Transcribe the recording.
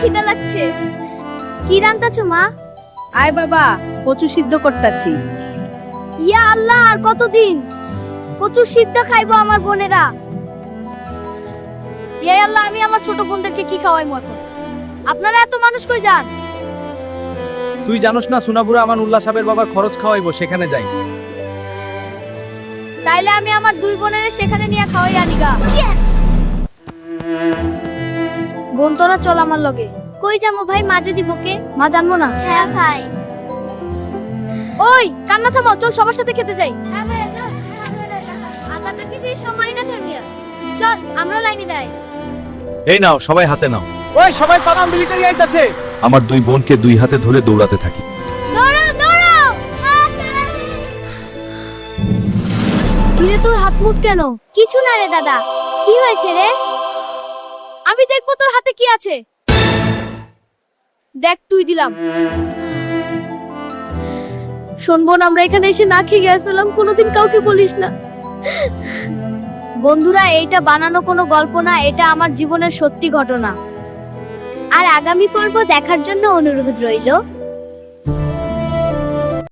খিদে লাগছে। কি রান্তাছো মা? আয় বাবা কচু সিদ্ধ করতাছি। ইয়া আল্লাহ আর কতদিন? কচু সিদ্ধ খাইবো আমার বোনেরা। ইয়া আল্লাহ আমি আমার ছোট বোনদেরকে কি খাওয়াই এখন আপনারা এত মানুষ কই যান? তুই জানোস না সোনাপুরা আমার উল্লাহ সাহেবের বাবার খরচ খাওয়াইবো সেখানে যাই। তাইলে আমি আমার দুই বোনের সেখানে নিয়ে খাওয়াই আনিগা। বোন তোরা চল আমার লগে। কই যাব ভাই? মা যদি বকে। মা জানব না। হ্যাঁ ভাই। ওই কান্না থামাও চল সবার সাথে খেতে যাই। হ্যাঁ ভাই চল। আমাদের কিছু সম্মানিত নিয়ে চল আমরা লাইনে দেয় এই নাও সবাই হাতে নাও। ওই সবাই পালাম মিলিটারি আইতাছে আমার দুই বোনকে দুই হাতে ধরে দৌড়াতে থাকি। দৌড়াও দৌড়াও। কিরে তোর হাত মুট কেন? কিছু না রে দাদা। কি হয়েছে রে? আমি দেখব তোর হাতে কি আছে। দেখ, তুই দিলাম। শুনব না আমরা এখানে এসে না খেয়ে গিয়ে ফেললাম, কোনোদিন কাউকে বলিস না। বন্ধুরা, এইটা বানানো কোনো গল্প না, এটা আমার জীবনের সত্যি ঘটনা। আর আগামী পর্ব দেখার জন্য অনুরোধ রইল।